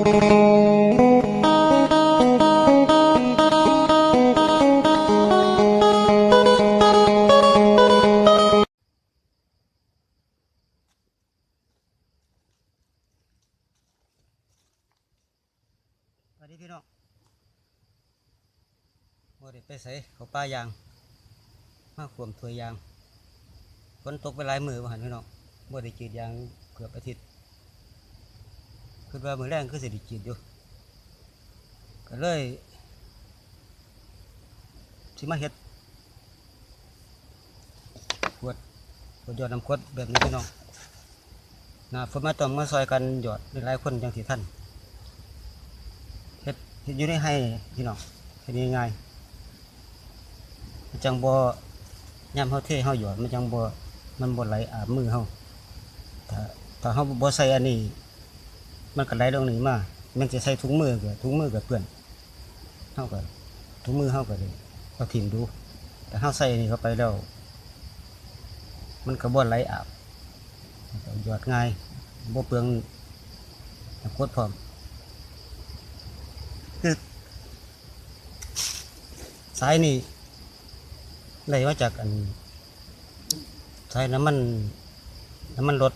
วัสดีพี่น้องบ่ได้ไปใส่เขาป้ายาง มาขวมถวยยางฝนตกไปหลายมือมาหันพี่น้องบ่ได้จีดยางเกือบอาทิตย์ คือว่ามือแรงคือสิได้จีดอยู่ก็เลยสิมาเฮ็ดขวดขวดยอดน้ำขวดแบบนี้พี่น้องนาฝนมาต้องมาซอยกันหยอดหลายๆคนจังสิท่านเฮ็ดเฮ็ดอยู่ในให้พี่น้องเฮ็ดง่ายๆมันจังบ่ยามเฮาเทเฮาหยอดมันจังบ่มันบ่ไหลอาบมือเฮาถ้าถ้าเฮาบ่ใส่อันนี้ มันก็ไหลลงนี่มามันจะใส่ถุงมือก็ถุงมือก็เปื้อนเฮาก็ถุงมือเฮาก็เลยเอาถิ่มดู แต่เฮาใส่นนี้เข้าไปแล้วมันก็บ่ไหลอาบหยอดง่ายบ่เปลืองน้ำกรพร้อมคือสายนี่ได้มาจากอันสายน้ำมันน้ำมันรถ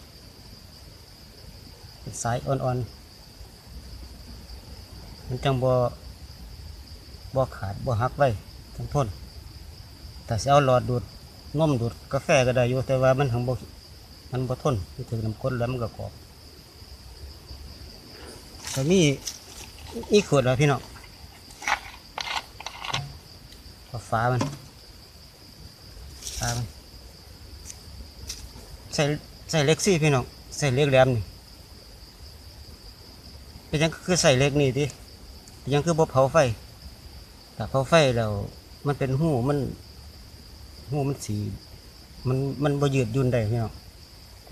สายอ่อนๆ มันจังบ่บ่ขาดบ่หักไว้ทั้งทนแต่สิเอาหลอดดูดนมดูดกาแฟก็ได้อยู่แต่ว่ามันหังบ่มันบ่ทนมันถึงน้ำข้นแล้วมันก็กรอบก็มีอีขวดแล้วพี่น้องฟ้ามันฟ้ามันใส่ใส่เล็กซี่พี่น้องใส่เล็กแหลมนี่ เป็นยังคือใส่เล็กนี่ดิเป็นยังคือบ่เผาไฟถ้าเผาไฟแล้วมันเป็นหูมันหูมันสี มันมันบ่ยืดยุ่นได้พี่น้อง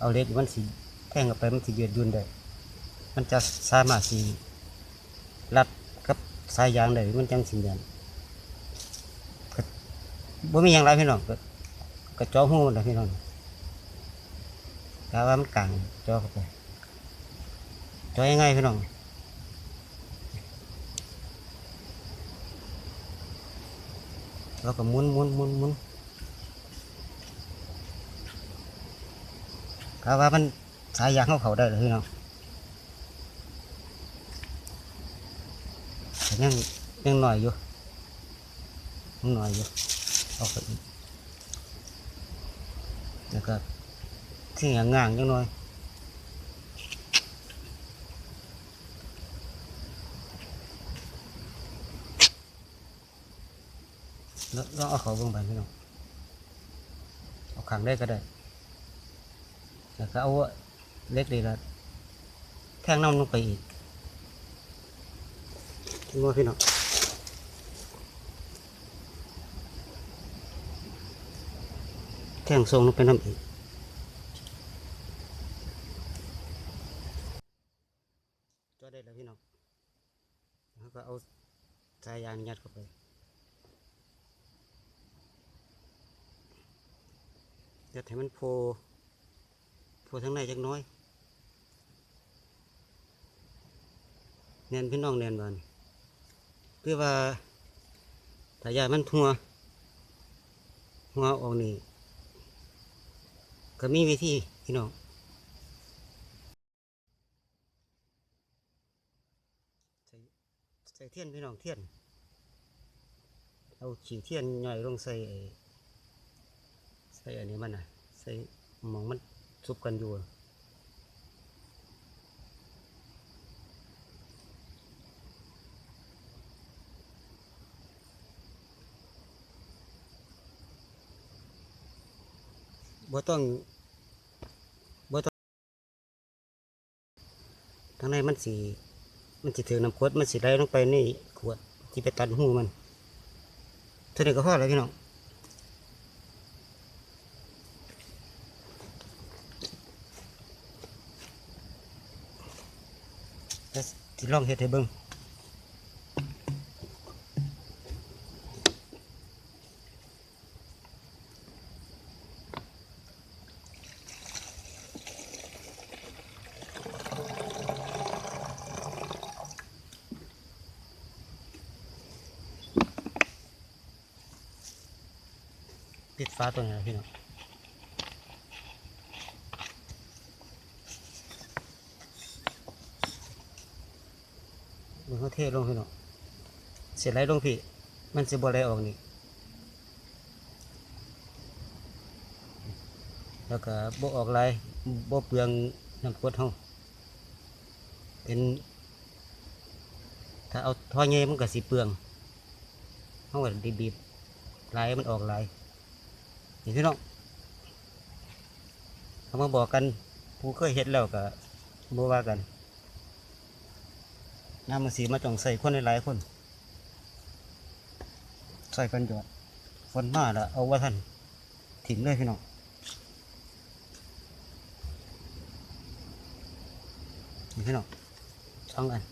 เอาเล็กมันสีแทงเข้าไปมันสียืดยุ่นได้มันจะสามารถสีรัดกับสายยางได้มันจังสีเดียนบ่มีอย่างไรพี่น้องก็ก็จ่อหูนะพี่น้องกาว่ามันกลางจ่อเข้าไปจ่อยังไงพี่น้อง แล้วก็หมุนหมุนหมุนหมุนกาว่ามันสายยางเข้าเขาได้เลยพี่น้องแต่ยังยังหน่อยอยู่ยังหน่อยอยู่ เอาไปอีก แล้วก็เอาเขาเบิ่งไปพี่น้องเอาขังได้ก็ได้แล้วก็เอาเล็กดีละแทงน้ำลงไปอีกถึงว่าพี่น้องแท่งทรงลงไปน้ำอีกจอได้แล้วพี่น้องแล้วก็เอาสายยางยัดเข้าไป ยัดให้มันโผล่โผล่ทั้งในจักน้อยแน่นพี่น้องแน่นบานเพื่อว่าถ้ายายมันหัวหัวออกนี่ก็มีวิธีพี่น้องใส่เทียนพี่น้องเทียน เอาขีเทียนใหญ่ลงใส่ ใส่อันนี้มันนะใส่มองมันซุบกันอยู่บ่ต้อะบ่ต้องทางในมันสีมันจะถือน้ำขวดมันสีไหลลงไปในขวดที่ไปตัดหูมันเท่านี้ก็พอแล้วพี่น้อง สิลองเห็ดให้เบิ้งติฟาตัวนี้พี่น้อง มันเขาเทลงพี่น้องเสร็จไรลงพี่ มันจะบ่ไหลออกนี่ แล้วก็บ่ออกลายบ่เปลืองน้ำกรดเฮาเป็น ถ้าเอาท่อเงี้ยมันก็สิเปลืองเฮาก็บีบๆลายมันออกลายนี่พี่น้องเขามาบอกกันผู้เคยเฮ็ดแล้วก็บ่ว่ากัน น้ำมันสีมาต้องใส่คนหลายๆคน ใส่กันหยอดฝนมาล้วเอาว่าท่านถิ่มเลยพี่น้องนี่พี่น้องสองอัน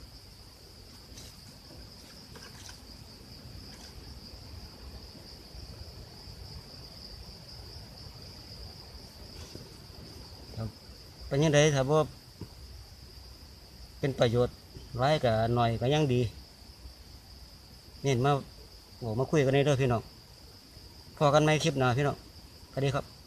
เป็นยังไงถ้าว่าเป็นประโยชน์ ร้ายกับหน่อยก็ยังดีเนี่มาโอ้มาคุยกันในเรื่องพี่น้องพอกันไหมคลิปหน้าพี่น้องสวัสดีครับ